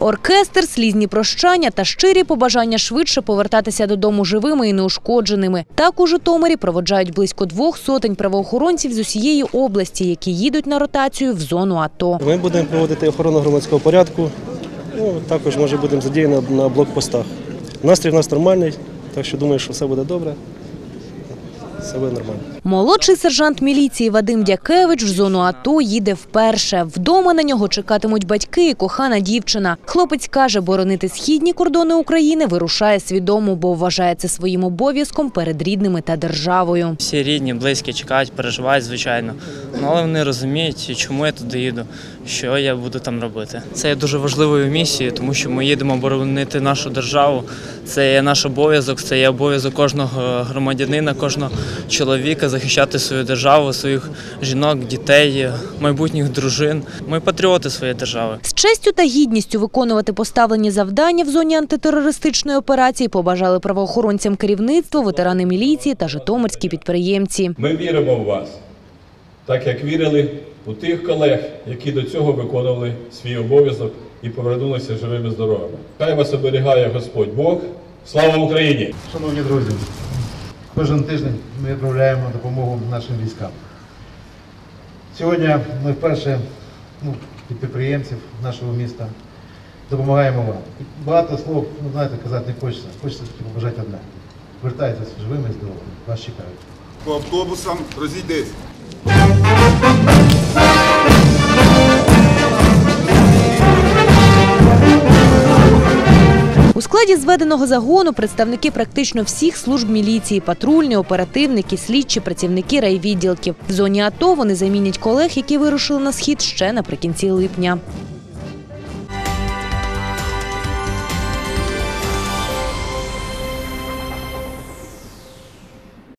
Оркестр, слізні прощання та щирі побажання швидше повертатися додому живими і неушкодженими. Так у Житомирі проводжають близько двох сотень правоохоронців з усієї області, які їдуть на ротацію в зону АТО. Ми будемо проводити охорону громадського порядку. Ну, також може будемо задіяні на блокпостах. Настрій в нас нормальний, так що думаю, що все буде добре. Все буде нормально. Молодший сержант міліції Вадим Дякевич в зону АТО їде вперше. Вдома на нього чекатимуть батьки і кохана дівчина. Хлопець каже, боронити східні кордони України вирушає свідомо, бо вважає це своїм обов'язком перед рідними та державою. Всі рідні, близькі чекають, переживають, звичайно. Ну, але вони розуміють, чому я туди їду, що я буду там робити. Це є дуже важливою місією, тому що ми їдемо боронити нашу державу. Це є наш обов'язок, це є обов'язок кожного громадянина, кожного чоловіка захищати свою державу, своїх жінок, дітей, майбутніх дружин. Ми патріоти своєї держави. З честю та гідністю виконувати поставлені завдання в зоні антитерористичної операції побажали правоохоронцям керівництво, ветерани міліції та житомирські підприємці. Ми віримо в вас, так як вірили у тих колег, які до цього виконували свій обов'язок і повернулися живими здоровими. Хай вас оберігає Господь Бог. Слава Україні! Шановні друзі, кожен тиждень ми відправляємо допомогу нашим військам. Сьогодні ми вперше ну, підприємців нашого міста допомагаємо вам. Багато слов, ну знаєте, казати не хочеться. Хочеться тільки побажати одне. Вертайтеся живими і здоровими. Вас чекають. По автобусам розійдись. У складі зведеного загону представники практично всіх служб міліції, патрульні, оперативники, слідчі, працівники райвідділків. В зоні АТО вони замінять колег, які вирушили на схід ще наприкінці липня.